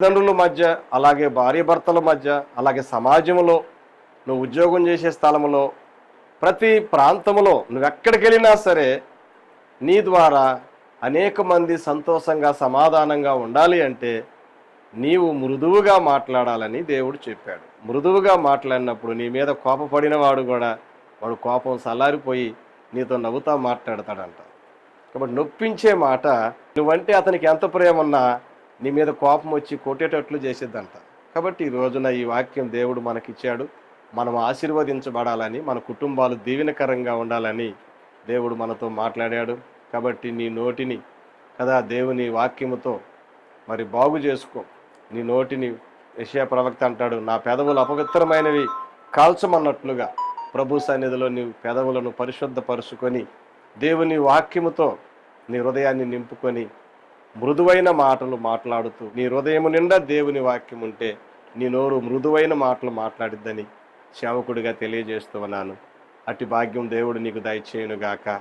తల్లిదండ్రుల మధ్య అలాగే భార్యాభర్తల మధ్య అలాగే సమాజంలో నువ్వు ఉద్యోగం చేసే స్థలంలో ప్రతి ప్రాంతంలో నువ్వెక్కడికి వెళ్ళినా సరే నీ ద్వారా అనేక మంది సంతోషంగా సమాధానంగా ఉండాలి అంటే నీవు మృదువుగా మాట్లాడాలని దేవుడు చెప్పాడు. మృదువుగా మాట్లాడినప్పుడు నీ మీద కోపపడిన వాడు కూడా వాడు కోపం సల్లారిపోయి నీతో నవ్వుతా మాట్లాడతాడంట. కాబట్టి నొప్పించే మాట నువ్వంటే అతనికి ఎంత ప్రేమ ఉన్నా నీ మీద కోపం వచ్చి కొట్టేటట్లు చేసేద్దంట కాబట్టి ఈ రోజున ఈ వాక్యం దేవుడు మనకిచ్చాడు. మనం ఆశీర్వదించబడాలని మన కుటుంబాలు దీవెనకరంగా ఉండాలని దేవుడు మనతో మాట్లాడాడు. కాబట్టి నీ నోటిని కదా దేవుని వాక్యముతో మరి బాగు చేసుకో. నీ నోటిని విషయ ప్రవక్త అంటాడు నా పెదవులు అపవిత్రమైనవి కాల్చమన్నట్లుగా ప్రభు సన్నిధిలో నీ పెదవులను పరిశుద్ధపరుచుకొని దేవుని వాక్యముతో నీ హృదయాన్ని నింపుకొని మృదువైన మాటలు మాట్లాడుతూ నీ హృదయము నిండా దేవుని వాక్యం ఉంటే నీ నోరు మృదువైన మాటలు మాట్లాడిద్దని సేవకుడిగా తెలియజేస్తూ ఉన్నాను. అట్టి భాగ్యం దేవుడు నీకు దయచేయునుగాక.